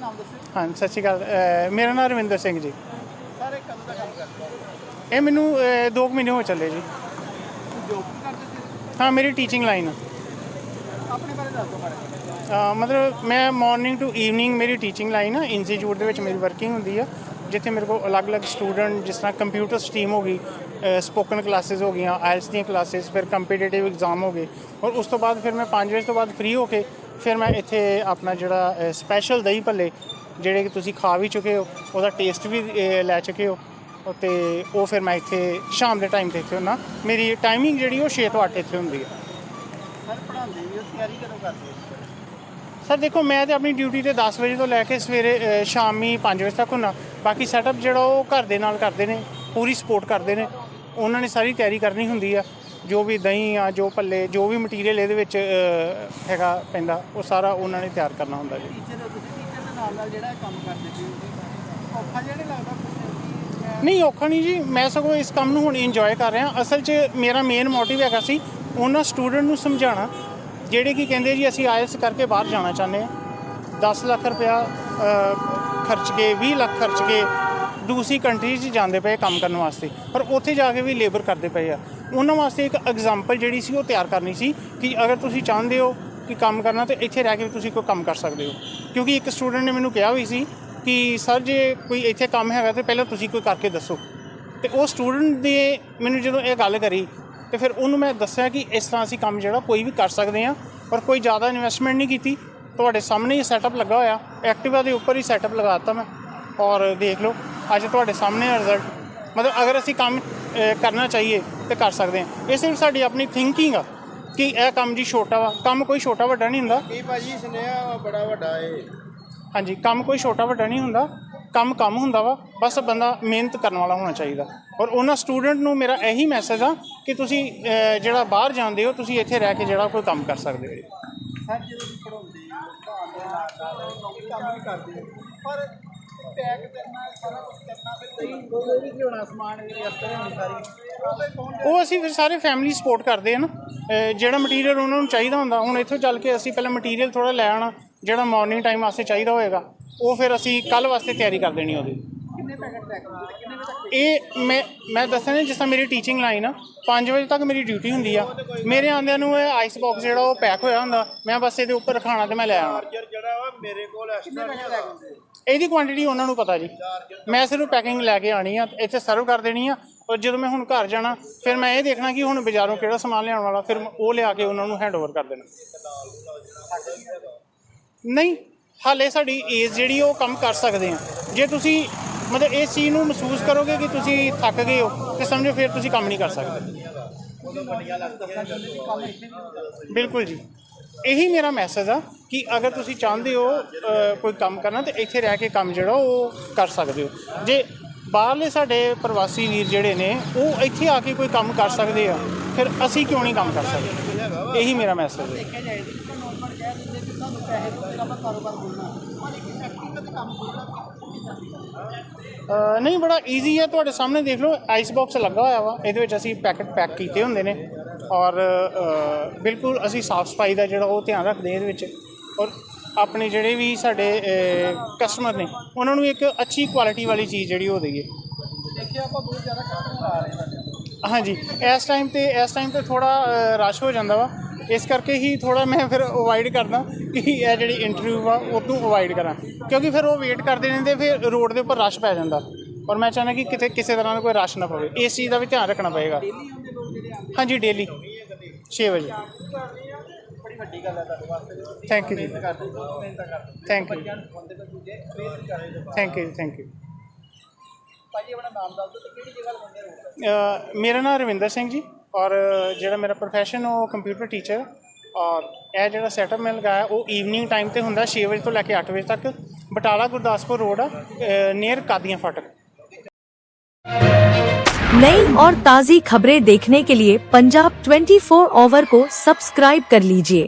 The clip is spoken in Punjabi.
ਨਾਮ ਦੱਸਿਓ ਹਾਂ ਸਤਿ ਸ਼੍ਰੀ ਅਕਾਲ। ਅਹ ਮੇਰਾ ਨਾਮ ਰਵਿੰਦਰ ਸਿੰਘ ਜੀ। ਸਾਰੇ ਕਦੋਂ ਦਾ ਕੰਮ ਕਰਦੇ ਹੋ ਇਹ ਮੈਨੂੰ 2 ਮਹੀਨੇ ਹੋ ਚੱਲੇ ਜੀ। ਜੋਬ ਕਰਦੇ ਸੀ? ਹਾਂ ਮੇਰੀ ਟੀਚਿੰਗ ਲਾਈਨ ਆਪਣੇ ਬਾਰੇ ਦੱਸ ਦਿਓ ਮਾਰੇ ਮਤਲਬ ਮੈਂ ਮਾਰਨਿੰਗ ਟੂ ਈਵਨਿੰਗ ਮੇਰੀ ਟੀਚਿੰਗ ਲਾਈਨ ਆ। ਇੰਸਟੀਚਿਊਟ ਦੇ ਵਿੱਚ ਮੇਰੀ ਵਰਕਿੰਗ ਹੁੰਦੀ ਆ। ਜਿੱਥੇ ਮੇਰੇ ਕੋਲ ਅਲੱਗ-ਅਲੱਗ ਸਟੂਡੈਂਟ ਜਿਸ ਤਰ੍ਹਾਂ ਕੰਪਿਊਟਰ ਸਟਰੀਮ ਹੋ ਗਈ ਸਪੋਕਨ ਕਲਾਸਿਸ ਹੋ ਗਈਆਂ ਆਇਲਸ ਦੀਆਂ ਕਲਾਸਿਸ ਫਿਰ ਕੰਪੀਟੀਟਿਵ ਐਗਜ਼ਾਮ ਹੋ ਗਏ। ਔਰ ਉਸ ਤੋਂ ਬਾਅਦ ਫਿਰ ਮੈਂ 5 ਵਜੇ ਤੋਂ ਬਾਅਦ ਫ੍ਰੀ ਹੋ ਕੇ ਫਿਰ ਮੈਂ ਇੱਥੇ ਆਪਣਾ ਜਿਹੜਾ ਸਪੈਸ਼ਲ ਦਹੀਂ ਭੱਲੇ ਜਿਹੜੇ ਕਿ ਤੁਸੀਂ ਖਾ ਵੀ ਚੁੱਕੇ ਹੋ ਉਹਦਾ ਟੇਸਟ ਵੀ ਲੈ ਚੁੱਕੇ ਹੋ ਤੇ ਉਹ ਫਿਰ ਮੈਂ ਇੱਥੇ ਸ਼ਾਮ ਦੇ ਟਾਈਮ ਤੇ ਇੱਥੇ ਹੁੰਦਾ। ਮੇਰੀ ਟਾਈਮਿੰਗ ਜਿਹੜੀ ਉਹ 6 ਤੋਂ 8 ਇੱਥੇ ਹੁੰਦੀ ਹੈ। ਸਰ ਪੜ੍ਹਾਉਂਦੇ ਵੀ ਤਿਆਰੀ ਕਦੋਂ ਕਰਦੇ ਸਰ ਦੇਖੋ ਮੈਂ ਤੇ ਆਪਣੀ ਡਿਊਟੀ ਤੇ 10 ਵਜੇ ਤੋਂ ਲੈ ਕੇ ਸਵੇਰੇ ਸ਼ਾਮੀ 5 ਵਜੇ ਤੱਕ ਹੁੰਨਾ ਬਾਕੀ ਸੈਟਅਪ ਜਿਹੜਾ ਉਹ ਘਰ ਦੇ ਨਾਲ ਕਰਦੇ ਨੇ ਪੂਰੀ ਸਪੋਰਟ ਕਰਦੇ ਨੇ। ਉਹਨਾਂ ਨੇ ਸਾਰੀ ਤਿਆਰੀ ਕਰਨੀ ਹੁੰਦੀ ਆ। ਜੋ ਵੀ ਦਹੀਂ ਆ ਜੋ ਭੱਲੇ ਜੋ ਵੀ ਮਟੀਰੀਅਲ ਇਹਦੇ ਵਿੱਚ ਅ, ਹੈਗਾ ਪੈਂਦਾ ਉਹ ਸਾਰਾ ਉਹਨਾਂ ਨੇ ਤਿਆਰ ਕਰਨਾ ਹੁੰਦਾ ਜੀ। ਟੀਚਰ ਹੋ ਤੁਸੀਂ ਟੀਚਰ ਦੇ ਨਾਲ ਨਾਲ ਜਿਹੜਾ ਇਹ ਕੰਮ ਕਰਦੇ ਸੀ ਔਖਾ ਜਿਹਾ ਨਹੀਂ ਲੱਗਦਾ ਔਖਾ ਨਹੀਂ ਜੀ। ਮੈਂ ਸਗੋਂ ਇਸ ਕੰਮ ਨੂੰ ਹੁਣ ਇੰਜੋਏ ਕਰ ਰਿਹਾ। ਅਸਲ 'ਚ ਮੇਰਾ ਮੇਨ ਮੋਟਿਵ ਹੈਗਾ ਸੀ ਉਹਨਾਂ ਸਟੂਡੈਂਟ ਨੂੰ ਸਮਝਾਉਣਾ ਜਿਹੜੇ ਕੀ ਕਹਿੰਦੇ ਜੀ ਅਸੀਂ ਆਇਲਸ ਕਰਕੇ ਬਾਹਰ ਜਾਣਾ ਚਾਹੁੰਦੇ ਆ 10 ਲੱਖ ਰੁਪਇਆ ਅ, ਖਰਚ ਕੇ 20 ਲੱਖ ਖਰਚ ਕੇ ਦੂਸਰੀ ਕੰਟਰੀ 'ਚ ਜਾਂਦੇ ਪਏ ਕੰਮ ਕਰਨ ਵਾਸਤੇ। ਪਰ ਉੱਥੇ ਜਾ ਕੇ ਵੀ ਲੇਬਰ ਕਰਦੇ ਪਏ ਆ। ਉਹਨਾਂ ਵਾਸਤੇ ਇੱਕ ਐਗਜ਼ਾਮਪਲ ਜਿਹੜੀ ਸੀ ਉਹ ਤਿਆਰ ਕਰਨੀ ਸੀ ਕਿ ਅਗਰ ਤੁਸੀਂ ਚਾਹੁੰਦੇ ਹੋ ਕਿ ਕੰਮ ਕਰਨਾ ਤੇ ਇੱਥੇ ਰਹਿ ਕੇ ਵੀ ਤੁਸੀਂ ਕੋਈ ਕੰਮ ਕਰ ਸਕਦੇ ਹੋ। ਕਿਉਂਕਿ ਇੱਕ ਸਟੂਡੈਂਟ ਨੇ ਮੈਨੂੰ ਕਿਹਾ ਹੋਈ ਸੀ ਕਿ ਸਰ ਜੇ ਕੋਈ ਇੱਥੇ ਕੰਮ ਹੈਗਾ ਤੇ ਪਹਿਲਾਂ ਤੁਸੀਂ ਕੋਈ ਕਰਕੇ ਦੱਸੋ। ਤੇ ਉਹ ਸਟੂਡੈਂਟ ਦੇ ਮੈਨੂੰ ਜਦੋਂ ਇਹ ਗੱਲ ਕਰੀ ਤੇ ਫਿਰ ਉਹਨੂੰ ਮੈਂ ਦੱਸਿਆ ਕਿ ਇਸ ਤਰ੍ਹਾਂ ਅਸੀਂ ਕੰਮ ਜਿਹੜਾ ਕੋਈ ਵੀ ਕਰ ਸਕਦੇ ਹਾਂ ਔਰ ਕੋਈ ਜ਼ਿਆਦਾ ਇਨਵੈਸਟਮੈਂਟ ਨਹੀਂ ਕੀਤੀ। ਤੁਹਾਡੇ ਸਾਹਮਣੇ ਹੀ ਸੈਟਅਪ ਲੱਗਾ ਹੋਇਆ। ਐਕਟਿਵਾ ਦੇ ਉੱਪਰ ਹੀ ਸੈਟਅਪ ਲਗਾਤਾ ਮੈਂ। ਔਰ ਦੇਖ ਲਓ, ਅੱਜ ਤੁਹਾਡੇ ਸਾਹਮਣੇ ਰਿਜ਼ਲਟ ਮਤਲਬ ਅਗਰ ਅਸੀਂ ਕੰਮ ਕਰਨਾ ਚਾਹੀਏ ਤੇ ਕਰ ਸਕਦੇ ਹਾਂ। ਇਹ ਸਿਰਫ ਸਾਡੀ ਆਪਣੀ ਥਿੰਕਿੰਗ ਆ ਕਿ ਇਹ ਕੰਮ ਜੀ ਛੋਟਾ ਵਾ ਕੰਮ ਕੋਈ ਛੋਟਾ ਵੱਡਾ ਨਹੀਂ ਹੁੰਦਾ। ਇਹ ਭਾਜੀ ਸੁਨੇਹਾ ਬੜਾ ਵੱਡਾ ਏ ਹਾਂਜੀ ਕੰਮ ਕੋਈ ਛੋਟਾ ਵੱਡਾ ਨਹੀਂ ਹੁੰਦਾ ਕੰਮ ਕੰਮ ਹੁੰਦਾ ਵਾ ਬਸ ਬੰਦਾ ਮਿਹਨਤ ਕਰਨ ਵਾਲਾ ਹੋਣਾ ਚਾਹੀਦਾ। ਔਰ ਉਹਨਾਂ ਸਟੂਡੈਂਟ ਨੂੰ ਮੇਰਾ ਇਹੀ ਮੈਸੇਜ ਆ ਕਿ ਤੁਸੀਂ ਜਿਹੜਾ ਬਾਹਰ ਜਾਂਦੇ ਹੋ ਤੁਸੀਂ ਇੱਥੇ ਰਹਿ ਕੇ ਜਿਹੜਾ ਕੋਈ ਕੰਮ ਕਰ ਸਕਦੇ ਹੋ। ਸਰ ਜਦੋਂ ਪੜਾਉਂਦੇ ਪੜਾਉਂਦੇ ਹੋ ਕੰਮ ਵੀ ਕਰਦੇ ਹੋ ਪਰ ਪੈਕ ਕਰਨਾ ਸਾਰਾ ਕੁਝ ਕਰਨਾ ਫਿਰ ਸਹੀ ਉਹ ਵੀ ਸਮਾਨ ਵੀ ਸਾਰੀ। ਅਸੀਂ ਫਿਰ ਸਾਰੇ ਫੈਮਿਲੀ ਸਪੋਰਟ ਕਰਦੇ ਆ ਨਾ। ਜਿਹੜਾ ਮਟੀਰੀਅਲ ਉਹਨਾਂ ਨੂੰ ਚਾਹੀਦਾ ਹੁੰਦਾ ਹੁਣ ਇੱਥੋਂ ਚੱਲ ਕੇ ਅਸੀਂ ਪਹਿਲਾਂ ਮਟੀਰੀਅਲ ਥੋੜਾ ਲੈ ਆਣਾ ਜਿਹੜਾ ਮਾਰਨਿੰਗ ਟਾਈਮ ਵਾਸਤੇ ਚਾਹੀਦਾ ਹੋਏਗਾ ਉਹ ਫਿਰ ਅਸੀਂ ਕੱਲ ਵਾਸਤੇ ਤਿਆਰੀ ਕਰ ਦੇਣੀ ਉਹਦੀ। ਇਹ ਮੈਂ ਮੈਂ ਦੱਸਿਆ ਨਾ ਜਿਸ ਤਰ੍ਹਾਂ ਮੇਰੀ ਟੀਚਿੰਗ ਲਾਈਨ ਆ 5 ਵਜੇ ਤੱਕ ਮੇਰੀ ਡਿਊਟੀ ਹੁੰਦੀ ਆ। ਮੇਰੇ ਆਂਦਿਆਂ ਨੂੰ ਇਹ ਆਈਸ ਬਾਕਸ ਜਿਹੜਾ ਉਹ ਪੈਕ ਹੋਇਆ ਹੁੰਦਾ ਮੈਂ ਬਸ ਇਹਦੇ ਉੱਪਰ ਰਖਾਣਾ ਤੇ ਮੈਂ ਲੈ ਆਉਣਾ। ਜਿਹੜਾ ਵਾ ਮੇਰੇ ਕੋਲ ਐਕਸਟਰਾ ਇਹਦੀ ਕੁਆਂਟੀਟੀ ਉਹਨਾਂ ਨੂੰ ਪਤਾ ਜੀ। ਮੈਂ ਸਿਰਫ ਪੈਕਿੰਗ ਲੈ ਕੇ ਆਣੀ ਆ, ਇੱਥੇ ਸਰਵ ਕਰ ਦੇਣੀ ਆ, ਔਰ ਜਦੋਂ ਮੈਂ ਹੁਣ ਘਰ ਜਾਣਾ, ਫਿਰ ਮੈਂ ਇਹ ਦੇਖਣਾ ਕਿ ਹੁਣ ਬਾਜ਼ਾਰੋਂ ਕਿਹੜਾ ਸਮਾਨ ਲਿਆਉਣ ਵਾਲਾ, ਫਿਰ ਉਹ ਲਿਆ ਕੇ ਉਹਨਾਂ ਨੂੰ ਹੈਂਡਓਵਰ ਕਰ ਦੇਣਾ। ਨਹੀਂ, ਹਾਲੇ ਸਾਡੀ ਏਜ ਜਿਹੜੀ ਉਹ ਕੰਮ ਕਰ ਸਕਦੇ ਆ। ਜੇ ਤੁਸੀਂ ਮਤਲਬ ਇਸ ਚੀਜ਼ ਨੂੰ ਮਹਿਸੂਸ ਕਰੋਗੇ ਕਿ ਤੁਸੀਂ ਥੱਕ ਗਏ ਹੋ, ਤੇ ਸਮਝੋ ਫਿਰ ਤੁਸੀਂ ਕੰਮ ਨਹੀਂ ਕਰ ਸਕਦੇ। ਬਿਲਕੁਲ ਜੀ। ਇਹੀ ਮੇਰਾ ਮੈਸੇਜ ਆ ਕਿ ਅਗਰ ਤੁਸੀਂ ਚਾਹੁੰਦੇ ਹੋ ਕੋਈ ਕੰਮ ਕਰਨਾ ਤੇ ਇੱਥੇ ਰਹਿ ਕੇ ਕੰਮ ਜਿਹੜਾ ਉਹ ਕਰ ਸਕਦੇ ਹੋ। ਜੇ ਬਾਹਰਲੇ ਸਾਡੇ ਪ੍ਰਵਾਸੀ ਵੀਰ ਜਿਹੜੇ ਨੇ ਉਹ ਇੱਥੇ ਆ ਕੇ ਕੋਈ ਕੰਮ ਕਰ ਸਕਦੇ ਆ ਫਿਰ ਅਸੀਂ ਕਿਉਂ ਨਹੀਂ ਕੰਮ ਕਰ ਸਕਦੇ? ਇਹੀ ਮੇਰਾ ਮੈਸੇਜ ਹੈ ਦੇਖਿਆ ਜਾਏ ਤਾਂ ਨੋਰਮਲ ਕਹਿ ਦਿੰਦੇ ਕਿ ਤੁਹਾਨੂੰ ਪੈਸੇ ਦਿੱਤੇ ਆਪਾਂ ਕਾਰੋਬਾਰ ਖੋਲਣਾ ਪਰ ਇੱਕ ਫੈਕਟਰੀ ਤੇ ਕੰਮ ਖੋਲਣਾ ਕਿੰਨੀ ਜਾਂਦੀ ਹੈ ਅ, ਨਹੀਂ ਬੜਾ ਈਜ਼ੀ ਹੈ ਤੁਹਾਡੇ ਸਾਹਮਣੇ ਦੇਖ ਲਓ ਆਈਸ ਬਾਕਸ ਲੱਗਾ ਹੋਇਆ ਵਾ। ਇਹਦੇ ਵਿੱਚ ਅਸੀਂ ਪੈਕਟ ਪੈਕ ਕੀਤੇ ਹੁੰਦੇ ਨੇ। ਔਰ ਬਿਲਕੁਲ ਅਸੀਂ ਸਾਫ਼ ਸਫ਼ਾਈ ਦਾ ਜਿਹੜਾ ਉਹ ਧਿਆਨ ਰੱਖਦੇ ਇਹਦੇ ਵਿੱਚ। ਔਰ ਆਪਣੇ ਜਿਹੜੇ ਵੀ ਸਾਡੇ ਕਸਟਮਰ ਨੇ, ਉਹਨਾਂ ਨੂੰ ਇੱਕ ਅੱਛੀ ਕੁਆਲਿਟੀ ਵਾਲੀ ਚੀਜ਼ ਜਿਹੜੀ ਹੋ ਦਈਏ। ਦੇਖਿਆ ਆਪਾਂ ਬਹੁਤ ਜ਼ਿਆਦਾ ਕਸਟਮਰ ਆ ਰਹੇ ਹਾਂਜੀ, ਇਸ ਟਾਈਮ ਤੇ, ਇਸ ਟਾਈਮ ਤੇ ਥੋੜਾ ਰਸ਼ ਹੋ ਜਾਂਦਾ ਵਾ। ਇਸ ਕਰਕੇ ਹੀ ਥੋੜਾ ਮੈਂ ਫਿਰ ਅਵੋਇਡ ਕਰਦਾ ਕਿ ਇਹ ਜਿਹੜੀ ਇੰਟਰਵਿਊ ਆ ਉਹ ਤੋਂ ਅਵੋਇਡ ਕਰਾਂ। ਕਿਉਂਕਿ ਫਿਰ ਉਹ ਵੇਟ ਕਰਦੇ ਰਹਿੰਦੇ, ਫਿਰ ਰੋਡ ਦੇ ਉੱਪਰ ਰਸ਼ ਪੈ ਜਾਂਦਾ। ਔਰ ਮੈਂ ਚਾਹੁੰਦਾ ਕਿ ਕਿਤੇ ਕਿਸੇ ਤਰ੍ਹਾਂ ਦਾ ਕੋਈ ਰਸ਼ ਨਾ ਪਵੇ। ਇਸ ਚੀਜ਼ ਦਾ ਵੀ ਧਿਆਨ ਰੱਖਣਾ ਪਏਗਾ। ਹਾਂਜੀ ਡੇਲੀ 6 ਵਜੇ। ਬੜੀ ਵੱਡੀ ਗੱਲ ਹੈ ਤੁਹਾਡੇ ਵਾਸਤੇ ਥੈਂਕ ਯੂ ਹੋ ਹੋ। ਥੈਂਕ ਯੂ ਹੋ ਥੈਂਕ ਯੂ ਥੈਂਕ ਯੂ ਭਾਜੀ ਆਪਣਾ ਨਾਮ ਦੱਸ ਦਿਓ ਤੇ ਕਿਹੜੀ ਜਗ੍ਹਾ ਲਗਾਉਂਦੇ ਰਹੋ ਮੇਰਾ ਨਾਮ ਰਵਿੰਦਰ ਸਿੰਘ ਜੀ ਔਰ ਜਿਹੜਾ ਮੇਰਾ ਪ੍ਰੋਫੈਸ਼ਨ ਉਹ ਕੰਪਿਊਟਰ ਟੀਚਰ ਔਰ ਇਹ ਜਿਹੜਾ ਸੈਟਅਪ ਮੈਂ ਲਗਾਇਆ ਉਹ ਈਵਨਿੰਗ ਟਾਈਮ ਤੇ ਹੁੰਦਾ 6 ਵਜੇ ਤੋਂ ਲੈ ਕੇ 8 ਵਜੇ ਤੱਕ। ਬਟਾਲਾ ਗੁਰਦਾਸਪੁਰ ਰੋਡ ਆ ਨੀਅਰ ਕਾਦੀਆਂ ਫਾਟਕ। नई और ताज़ी खबरें देखने के लिए पंजाब 24 ओवर को सब्सक्राइब कर लीजिए